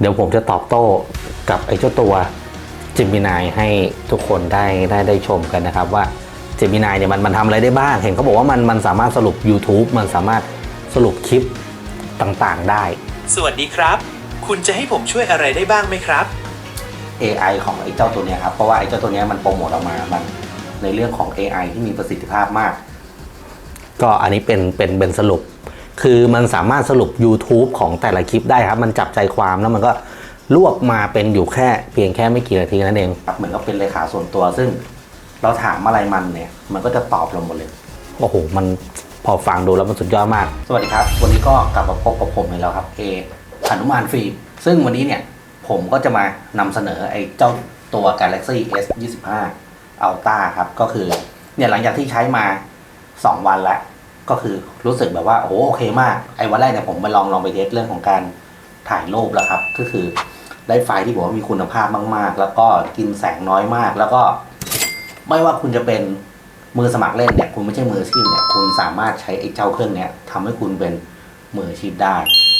เดี๋ยวผมจะตอบโต้กับไอ้เจ้าตัวจิมินายให้ทุกคนได้ได้ได้ชมกันนะครับว่าจิมินายเนี่ยมันมันทำอะไรได้บ้าง เห็นเขาบอกว่ามันมันสามารถสรุป YouTube มันสามารถสรุปคลิปต่างๆได้ สวัสดีครับ คุณจะให้ผมช่วยอะไรได้บ้างไหมครับ AI ของไอ้เจ้าตัวเนี้ยครับ เพราะว่าไอ้เจ้าตัวเนี้ยมันโปรโมทออกมา มันในเรื่องของ AI ที่มีประสิทธิภาพมาก ก็อันนี้เป็นเป็นเป็นสรุป คือมันสามารถสรุป YouTube ของแต่ละคลิปได้ครับ มันจับใจความแล้วมันก็รวบมาเป็นอยู่แค่เพียงแค่ไม่กี่นาทีนั่นเองครับเหมือนกับเป็นเลขาส่วนตัว ซึ่งเราถามอะไรมันเนี่ย มันก็จะตอบเราหมดเลยโอ้โหมันพอฟังดูแล้วมันสุดยอดมาก สวัสดีครับ วันนี้ก็กลับมาพบกับผมอีกแล้วครับเอหนุมานฟิล์มซึ่งวันนี้เนี่ยผมก็จะมานำเสนอไอ้เจ้าตัว Galaxy S 25 Ultra ครับ ก็คือเนี่ยหลังจากที่ใช้มา 2 วันแล้ว ก็คือรู้สึกแบบว่าโอ้โหโอเคมากไอ้วันแรกเนี่ยผมไปลองลองไปเทสเรื่องของการถ่ายรูปแล้วครับ ก็คือได้ไฟล์ที่บอกว่ามีคุณภาพมากๆ แล้วก็กินแสงน้อยมาก แล้วก็ ไม่ว่าคุณจะเป็นมือสมัครเล่นเนี่ยคุณไม่ใช่มืออาชีพเนี่ยคุณสามารถใช้ไอ้เจ้าเครื่องเนี้ยทำให้คุณเป็นมืออาชีพได้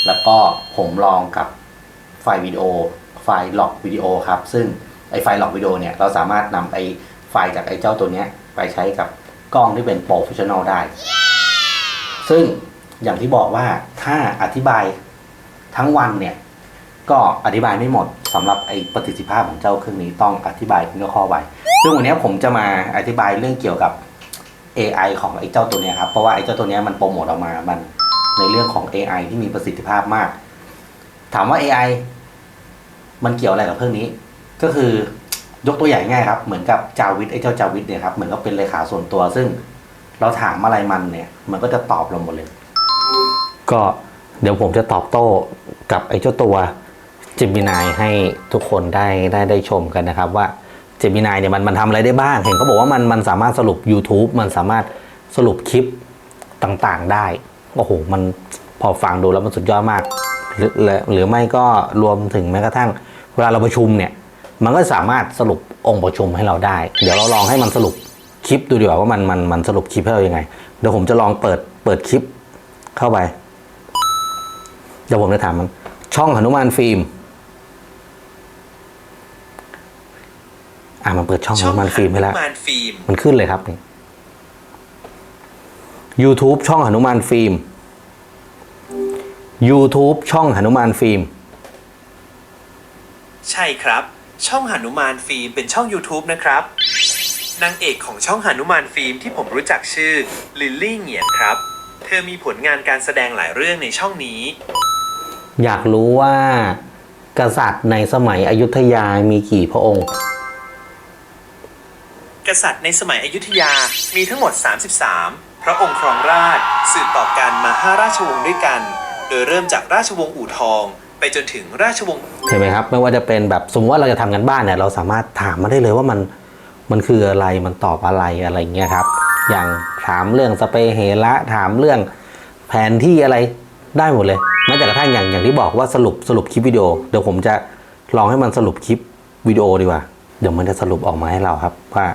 แล้วก็ผมลองกับไฟล์วิดีโอ ไฟล์หลอกวิดีโอครับ ซึ่งไอ้ไฟล์หลอกวิดีโอเนี่ยเราสามารถนำไอ้ไฟล์จากไอ้เจ้าตัวเนี้ยไปใช้กับกล้องที่เป็นโปรเฟชชั่นอลได้ ซึ่งอย่างที่บอกว่าถ้าอธิบายทั้งวันเนี่ย ก็อธิบายไม่หมดสำหรับไอ้ประสิทธิภาพของเจ้าเครื่องนี้ต้องอธิบายเป็นข้อๆไปซึ่งวันนี้ผมจะมาอธิบายเรื่องเกี่ยวกับ AI ของไอ้เจ้าตัวเนี้ยครับ เพราะว่าไอ้เจ้าตัวเนี้ยมันโปรโมทออกมา มันในเรื่องของ AI ที่มีประสิทธิภาพมาก ถามว่า AI มันเกี่ยวอะไรกับเครื่องนี้ ก็คือยกตัวอย่างง่ายครับ เหมือนกับจาวิทไอ้เจ้าจาวิทเนี่ยครับ เหมือนกับเป็นเลขาส่วนตัว ซึ่ง เราถามอะไรมันเนี่ย มันก็จะตอบเราหมดเลย ก็เดี๋ยวผมจะตอบโต้กับไอ้เจ้าตัวจิมินายให้ทุกคนได้ได้ได้ชมกันนะครับว่าจิมินายเนี่ยมันมันทำอะไรได้บ้าง เห็นเขาบอกว่ามันมันสามารถสรุป YouTube มันสามารถสรุปคลิปต่างๆได้ โอ้โห มันพอฟังดูแล้วมันสุดยอดมาก หรือหรือหรือไม่ก็รวมถึงแม้กระทั่ง เวลาเราประชุมเนี่ย มันก็สามารถสรุปองค์ประชุมให้เราได้ เดี๋ยวเราลองให้มันสรุป คลิปดูดีกว่าว่ามันมันมันสรุปคลิปให้เรายังไง เดี๋ยวผมจะลองเปิดเปิดคลิปเข้าไป เดี๋ยวผมจะถามมัน ช่องหนุมานฟิล์ม อะมันเปิดช่องหนุมานฟิล์มให้แล้วหนุมานฟิล์มมันขึ้นเลยครับนี่ YouTube ช่องหนุมานฟิล์ม YouTube ช่องหนุมานฟิล์ม ใช่ครับ ช่องหนุมานฟิล์มเป็นช่อง YouTube นะครับ นางเอกของช่องหนุมานฟิล์มที่ผมรู้จักชื่อลิลลี่เหงียนครับ เธอมีผลงานการแสดงหลายเรื่องในช่องนี้ อยากรู้ว่ากษัตริย์ในสมัยอยุธยามีกี่พระองค์ กษัตริย์ในสมัยอยุธยามีทั้งหมด 33 พระองค์ครองราชย์สืบต่อกันมาห้าราชวงศ์ด้วยกัน โดยเริ่มจากราชวงศ์อู่ทอง ไปจนถึงราชวงศ์เห็นไหมครับ ไม่ว่าจะเป็นแบบสมมติว่าเราจะทำกันบ้านเนี่ยเราสามารถถามมาได้เลยว่ามัน มันคืออะไรมันตอบอะไรอะไรเงี้ยครับ อย่างถามเรื่องสเปเฮระถามเรื่องแผนที่อะไรได้หมดเลยแม้แต่กระทั่งอย่างอย่างที่บอกว่าสรุปสรุปคลิปวิดีโอเดี๋ยวผมจะลองให้มันสรุปคลิปวิดีโอดีกว่า เดี๋ยวมันจะสรุปออกมาให้เราครับว่า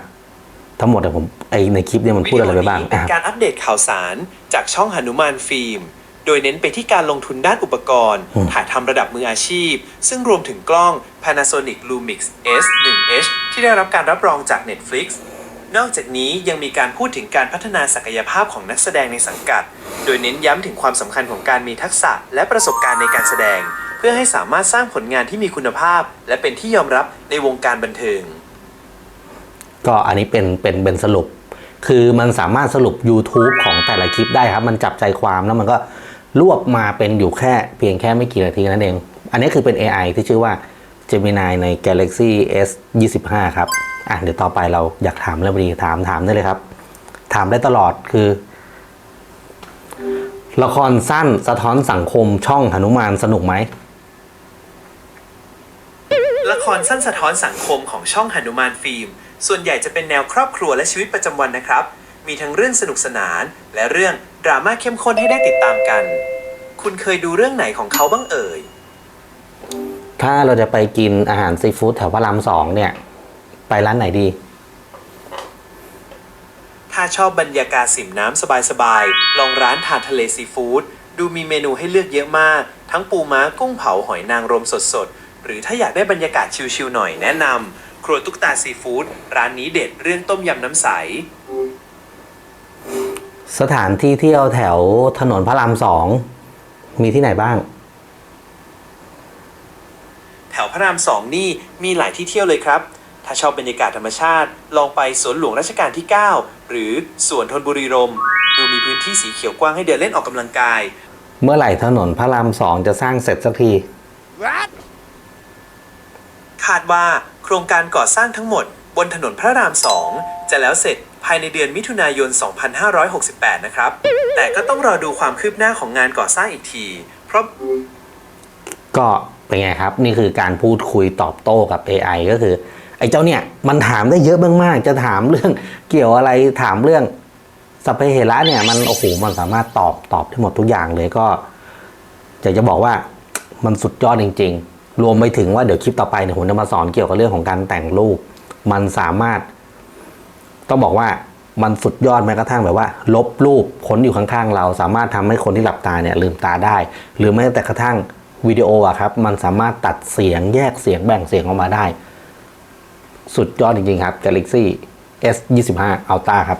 ทั้งหมดเดี๋ยผมไอในคลิปเนี่ยมันพูดอะไรไปบ้างเป็นการอัปเดตข่าวสารจากช่องหนุมานฟิล์ม โดยเน้นไปที่การลงทุนด้านอุปกรณ์อืมถ่ายทำระดับมืออาชีพ ซึ่งรวมถึงกล้อง Panasonic Lumix S1H ที่ได้รับการรับรองจาก Netflix นอกจากนี้ยังมีการพูดถึงการพัฒนาศักยภาพของนักแสดงในสังกัด โดยเน้นย้ำถึงความสำคัญของการมีทักษะและประสบการณ์ในการแสดง เพื่อให้สามารถสร้างผลงานที่มีคุณภาพ และเป็นที่ยอมรับในวงการบันเทิง ก็อันนี้เป็นเป็นเป็นสรุป คือมันสามารถสรุป YouTube ของแต่ละคลิปได้ครับ มันจับใจความแล้วมันก็ รวบมาเป็นอยู่แค่เพียงแค่ไม่กี่นาทีนั่นเอง อันนี้คือเป็น AI ที่ชื่อว่า Gemini ใน Galaxy S 25ครับ อะเดี๋ยวต่อไปเราอยากถามเรื่องพอดีถามถามได้เลยครับ ถามได้ตลอดคือ ละครสั้นสะท้อนสังคมช่องหนุมานสนุกไหม ละครสั้นสะท้อนสังคมของช่องหนุมานฟิล์ม ส่วนใหญ่จะเป็นแนวครอบครัวและชีวิตประจำวันนะครับ มีทั้งเรื่องสนุกสนาน และเรื่องดราม่าเข้มข้นให้ได้ติดตามกัน คุณเคยดูเรื่องไหนของเขาบ้างเอ่ย ถ้าเราจะไปกินอาหารซีฟู้ดแถวพระรามสองเนี่ย ไปร้านไหนดี ถ้าชอบบรรยากาศสิมน้ำสบายๆ ลองร้านทานทะเลซีฟู้ดดูมีเมนูให้เลือกเยอะมากททั้งปูม้ากุ้งเผาหอยนางรมสดๆ หรือถ้าอยากได้บรรยากาศชิลๆหน่อยแนะนำครัวตุ๊กตาซีฟู้ดร้านนี้เด็ดเรื่องต้มยำน้ำใส สถานที่เที่ยวแถวถนนพระรามสองมีที่ไหนบ้าง แถวพระรามสองนี่มีหลายที่เที่ยวเลยครับ ถ้าชอบบรรยากาศธรรมชาติ ลองไปสวนหลวงรัชกาลที่ 9 หรือสวนธนบุรีรมย์ดูมีพื้นที่สีเขียวกว้างให้เดินเล่นออกกำลังกาย เมื่อไหร่ถนนพระรามสองจะสร้างเสร็จสักที คาดว่าโครงการก่อสร้างทั้งหมด บนถนนพระรามสองจะแล้วเสร็จ ภายในเดือนมิถุนายน 2568 นะครับ แต่ก็ต้องรอดูความคืบหน้าของงานก่อสร้างอีกที เพราะก็เป็นไงครับ นี่คือการพูดคุยตอบโต้กับ AI ก็คือ ไอ้เจ้าเนี่ย มันถามได้เยอะมากๆ จะถามเรื่องเกี่ยวอะไรถามเรื่องสัพเพเหระเนี่ยมันโอ้โหมันสามารถตอบตอบได้หมดทุกอย่างเลยก็อยากจะบอกว่ามันสุดยอดจริง ๆ รวมไปถึงว่าเดี๋ยวคลิปต่อไปเนี่ยผมจะมาสอนเกี่ยวกับเรื่องของการแต่งรูป มันสามารถ ต้องบอกว่ามันสุดยอดแม้กระทั่งแบบว่า ลบรูปคนอยู่ข้างๆ เรา สามารถทำให้คนที่หลับตาเนี่ยลืมตาได้ หรือแม้แต่กระทั่งวิดีโออะครับ มันสามารถตัดเสียงแยกเสียงแบ่งเสียงออกมาได้ สุดยอดจริงๆครับ Galaxy S 25 Ultra ครับ